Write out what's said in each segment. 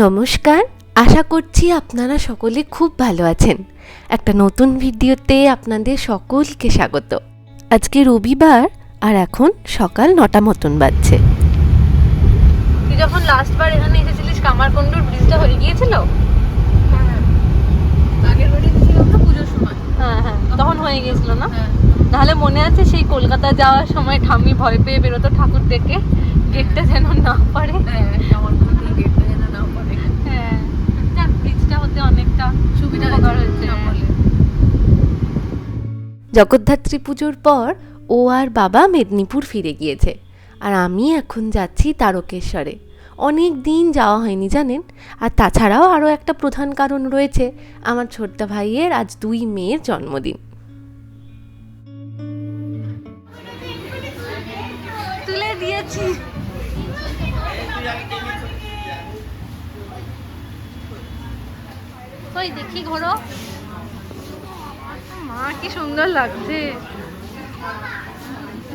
নমস্কার আশা করছি আপনারা সকলে খুব ভালো আছেন। একটা নতুন ভিডিওতে আপনাদের সকলকে স্বাগত। আজকে রবিবার আর এখন সকাল নটা মতন বাজছে। তুই যখন লাস্ট বার এখানে এসেছিলিস কামারকুণ্ডুর ব্রিজটা হয়ে গিয়েছিল? সময়। হ্যাঁ হ্যাঁ। তখন হয়ে গিয়েছিল না? হ্যাঁ। তাহলে মনে আছে সেই কলকাতা যাওয়ার সময় ঠাম্মি ভয় পেয়ে বেরোতো ঠাকুর দেখে। গেটটা যেন না পারে হ্যাঁ আমার কোনো গেটটা যেন না পড়ে হ্যাঁ যাক হতে অনেকটা সুবিধা হয়েছে। জগদ্ধাত্রী পুজোর পর ও আর বাবা মেদিনীপুর ফিরে গিয়েছে আর আমি এখন যাচ্ছি তারকেশ্বরে। অনেক দিন যাওয়া হয়নি জানেন? আর তাছাড়াও আরও একটা প্রধান কারণ রয়েছে আমার ছোট্ট ভাইয়ের আজ দুই মেয়ের জন্মদিন। দেখি ঘোরো। মা, কি সুন্দর লাগছে।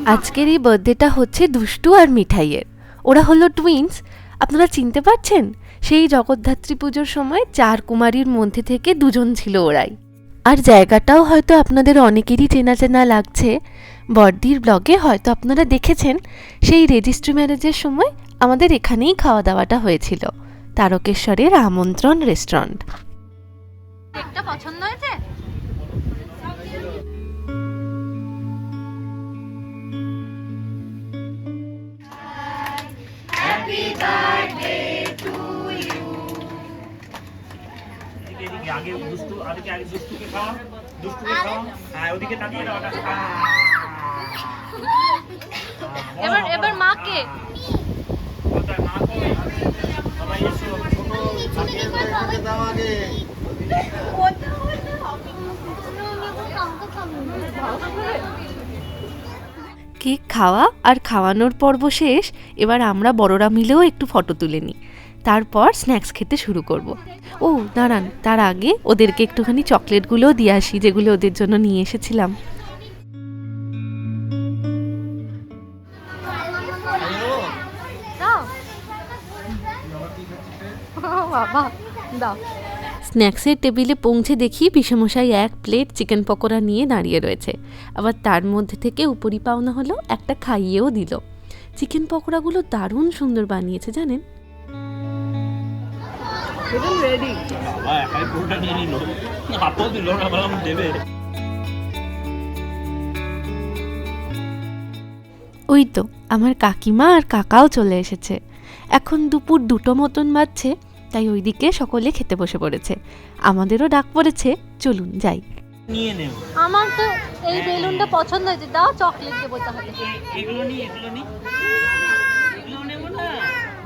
আজকের এই বার্থডেটা হচ্ছে দুষ্টু আর মিঠাইয়ের। ওরা হলো টুইন্স আপনারা চিনতে পারছেন? সেই জগদ্ধাত্রী পুজোর সময় চার কুমারীর মধ্যে থেকে দুজন ছিল ওরাই। আর জায়গাটাও হয়তো আপনাদের অনেকেরই চেনা চেনা লাগছে। বর্দির ব্লগে হয়তো আপনারা দেখেছেন, সেই রেজিস্ট্রি ম্যারেজের সময় আমাদের এখানেই খাওয়া দাওয়াটা হয়েছিল। তারকেশ্বরের আমন্ত্রণ রেস্টুরেন্ট কেকটা পছন্দ হয়েছে? এদিকে এদিকে আগে দুষ্টু আদিকে আগে দুষ্টুকে খাওয়া দুষ্টুকে খাওয়া হ্যাঁ ওদিকে তাকিয়ে দাও এবার এবার মাকে ওটা মা সবাই এসো ছোট। কেক খাওয়া আর খাওয়ানোর পর্ব শেষ, এবার আমরা বড়রা মিলেও একটু ফটো তুলে নিই। তারপর স্ন্যাক্স খেতে শুরু করব। ও, দাঁড়ান, তার আগে ওদেরকে একটুখানি চকলেটগুলোও দিয়ে আসি, যেগুলো ওদের জন্য নিয়ে এসেছিলাম। বাবা, দাও। স্ন্যাক্সের টেবিলে পৌঁছে দেখি পিসেমশাই এক প্লেট চিকেন পকোড়া নিয়ে দাঁড়িয়ে রয়েছে। আবার তার মধ্যে থেকে উপরি পাওনা হলো একটা খাইয়েও দিল। চিকেন পকোড়াগুলো দারুণ সুন্দর বানিয়েছে জানেন? ওই তো আমার কাকিমা আর কাকাও চলে এসেছে। এখন দুপুর দুটো মতন বাজছে। তাই ওইদিকে সকলে খেতে বসে পড়েছে। আমাদেরও ডাক পড়েছে চলুন যাই। নিয়ে নেব। আমার তো এই বেলুনটা পছন্দ হয়েছে। দাও চকলেট দেবো তাহলে এগুলো নি এগুলো নি। এগুলো নেব না।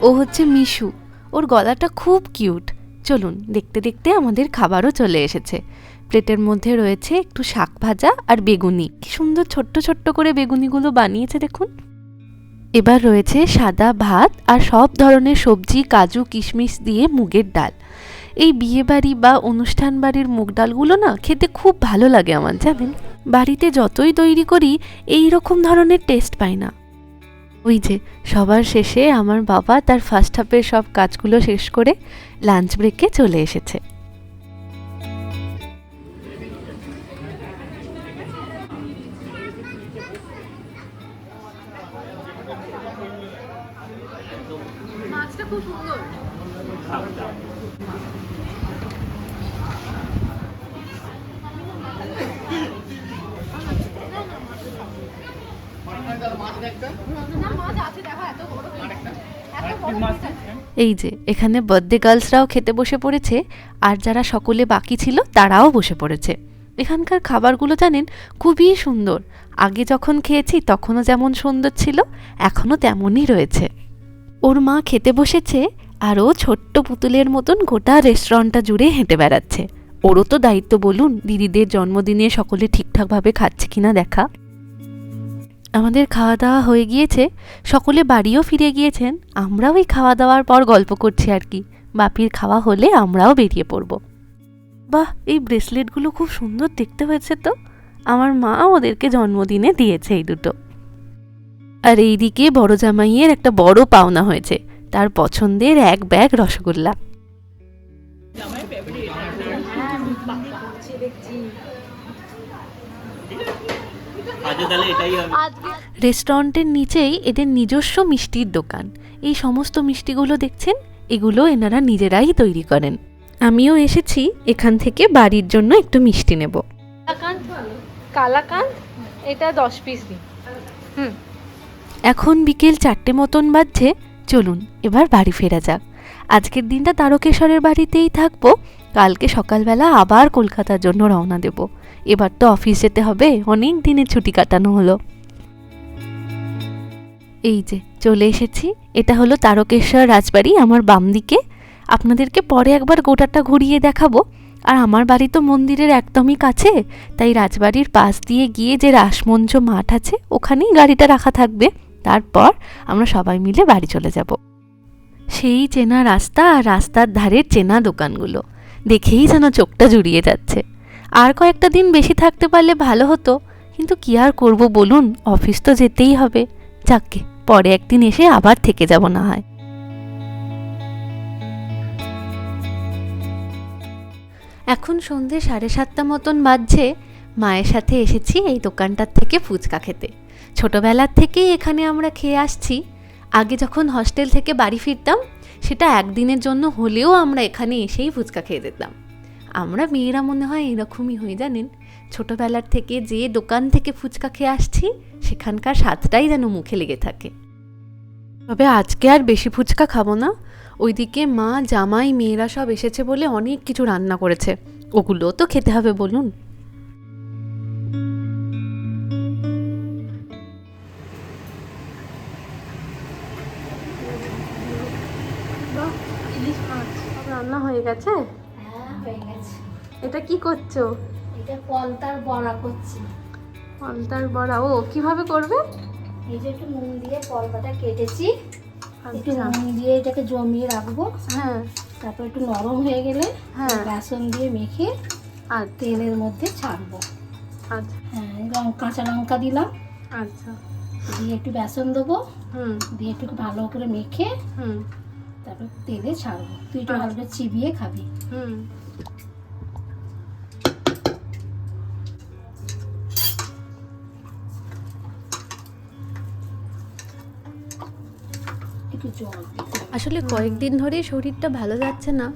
ও হচ্ছে মিশু। ওর গলাটা খুব কিউট। চলুন দেখতে দেখতে আমাদের খাবারও চলে এসেছে। প্লেটের মধ্যে রয়েছে একটু শাক ভাজা আর বেগুনি। কি সুন্দর ছোট্ট ছোট্ট করে বেগুনিগুলো বানিয়েছে দেখুন। এবার রয়েছে সাদা ভাত আর সব ধরনের সবজি, কাজু, কিশমিশ দিয়ে মুগের ডাল। এই বিয়েবাড়ি বা অনুষ্ঠান বাড়ির মুগ ডালগুলো না খেতে খুব ভালো লাগে আমার, জানেন? বাড়িতে যতই তৈরি করি, এই রকম ধরনের টেস্ট পাই না। ওই যে, সবার শেষে আমার বাবা তার ফার্স্ট হাফের সব কাজগুলো শেষ করে লাঞ্চ ব্রেকে চলে এসেছে। মাছটা খুব সুন্দর। এই যে এখানে বার্থডে গার্লসরাও খেতে বসে পড়েছে আর যারা সকলে বাকি ছিল তারাও বসে পড়েছে। এখানকার খাবারগুলো জানেন খুবই সুন্দর। আগে যখন খেয়েছি তখনও যেমন সুন্দর ছিল এখনও তেমনই রয়েছে। ওর মা খেতে বসেছে আর ও ছোট্ট পুতুলের মতন গোটা রেস্টুরেন্টটা জুড়ে হেঁটে বেড়াচ্ছে। ওরও তো দায়িত্ব বলুন, দিদিদের জন্মদিনে সকলে ঠিকঠাকভাবে খাচ্ছে কিনা দেখা। আমাদের খাওয়া দাওয়া হয়ে গিয়েছে, সকলে বাড়িও ফিরে গিয়েছেন। আমরাও এই খাওয়া দাওয়ার পর গল্প করছি আর কি। বাপির খাওয়া হলে আমরাও বেরিয়ে পড়ব। বাহ, এই ব্রেসলেটগুলো খুব সুন্দর দেখতে হয়েছে তো। আমার মা ওদেরকে জন্মদিনে দিয়েছে এই দুটো। আর এইদিকে বড় জামাইয়ের একটা বড় পাওনা হয়েছে তার পছন্দের এক ব্যাগ রসগোল্লা। রেস্টুরেন্টের নিচেই এদের নিজস্ব মিষ্টির দোকান। এই সমস্ত মিষ্টিগুলো দেখছেন? এগুলো এনারা নিজেরাই তৈরি করেন। আমিও এসেছি এখান থেকে বাড়ির জন্য একটু মিষ্টি নেব। কালাকান্দ এটা দশ পিস দিন হুম। এখন বিকেল চারটে মতন বাজছে, চলুন এবার বাড়ি ফেরা যাক। আজকের দিনটা তারকেশ্বরের বাড়িতেই থাকব, কালকে সকালবেলা আবার কলকাতার জন্য রওনা দেব। এবার তো অফিস যেতে হবে, অনেক দিনের ছুটি কাটানো হলো। এই যে, চলে এসেছি। এটা হলো তারকেশ্বর রাজবাড়ি আমার বাম দিকে। আপনাদেরকে পরে একবার গোটাটা ঘুরিয়ে দেখাবো। আর আমার বাড়ি তো মন্দিরের একদমই কাছে, তাই রাজবাড়ির পাশ দিয়ে গিয়ে যে রাসমঞ্চ মাঠ আছে, ওখানেই গাড়িটা রাখা থাকবে। তারপর আমরা সবাই মিলে বাড়ি চলে যাব। সেই চেনা রাস্তা আর রাস্তার ধারের চেনা দোকানগুলো। দেখেই যেন চোখটা জুড়িয়ে যাচ্ছে। আর কয়েকটা দিন বেশি থাকতে পারলে ভালো হতো, কিন্তু কি আর করব বলুন, অফিস তো যেতেই হবে। যাকগে পরে একদিন এসে আবার থেকে যাব না হয়। এখন সন্ধে সাড়ে সাতটা মতন বাজছে। মায়ের সাথে এসেছি এই দোকানটার থেকে ফুচকা খেতে। ছোটবেলার থেকেই এখানে আমরা খেয়ে আসছি। আগে যখন হস্টেল থেকে বাড়ি ফিরতাম, সেটা একদিনের জন্য হলেও আমরা এখানে এসেই ফুচকা খেয়ে যেতাম। আমরা মেয়েরা মনে হয় এরকমই হয়ে, জানেন? ছোটবেলার থেকে যে দোকান থেকে ফুচকা খেয়ে আসছি, সেখানকার স্বাদটাই যেন মুখে লেগে থাকে। তবে আজকে আর বেশি ফুচকা খাব না। ওইদিকে মা, জামাই, মেয়েরা সব এসেছে বলে অনেক কিছু রান্না করেছে। ওগুলোও তো খেতে হবে, বলুন। ইলিশ মাছ। সব রান্না হয়ে গেছে? হ্যাঁ হয়ে গেছে। এটা কি করছ? এটা পলতার বড়া করছি। বড়া। ও কীভাবে করবে? এই যে একটু নুন দিয়ে পলতাটা কেটেছি। একটু আচ্ছা। নুন দিয়ে এটাকে জমিয়ে রাখব। হ্যাঁ। তারপর একটু নরম হয়ে গেলে হ্যাঁ। বেসন দিয়ে মেখে আর তেলের মধ্যে ছাড়বো। আচ্ছা। হ্যাঁ কাঁচা লঙ্কা দিলাম। আচ্ছা। দিয়ে একটু বেসন দেবো। হুম। দিয়ে একটু ভালো করে মেখে হুম। তারপর তেলে ছাড়বো। তুই একটু ভালো চিবিয়ে খাবি। হুম। আসলে কয়েকদিন ধরে শরীরটা ভালো যাচ্ছে না।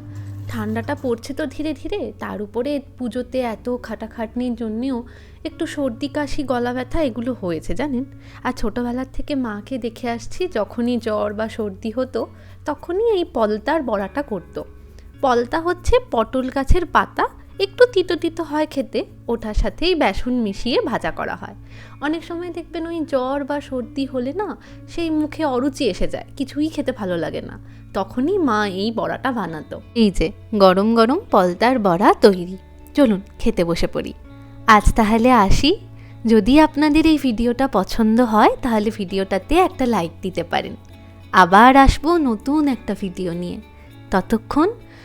ঠান্ডাটা পড়ছে তো ধীরে ধীরে, তার উপরে পুজোতে এত খাটাখাটনির জন্যেও একটু সর্দি, কাশি, গলা ব্যথা এগুলো হয়েছে, জানেন? আর ছোটোবেলার থেকে মাকে দেখে আসছি, যখনই জ্বর বা সর্দি হতো, তখনই এই পলতার বড়াটা করতো। পলতা হচ্ছে পটল গাছের পাতা একটু তিতো তিতো হয় খেতে ওটার সাথেই বেসন মিশিয়ে ভাজা করা হয়। অনেক সময় দেখবেন ওই জ্বর বা সর্দি হলে না, সেই মুখে অরুচি এসে যায়, কিছুই খেতে ভালো লাগে না। তখনই মা এই বড়াটা বানাতো। এই যে, গরম গরম পলতার বড়া তৈরি। চলুন খেতে বসে পড়ি। আজ তাহলে আসি। যদি আপনাদের এই ভিডিওটা পছন্দ হয়, তাহলে ভিডিওটাতে একটা লাইক দিতে পারেন। আবার আসব নতুন একটা ভিডিও নিয়ে। ততক্ষণ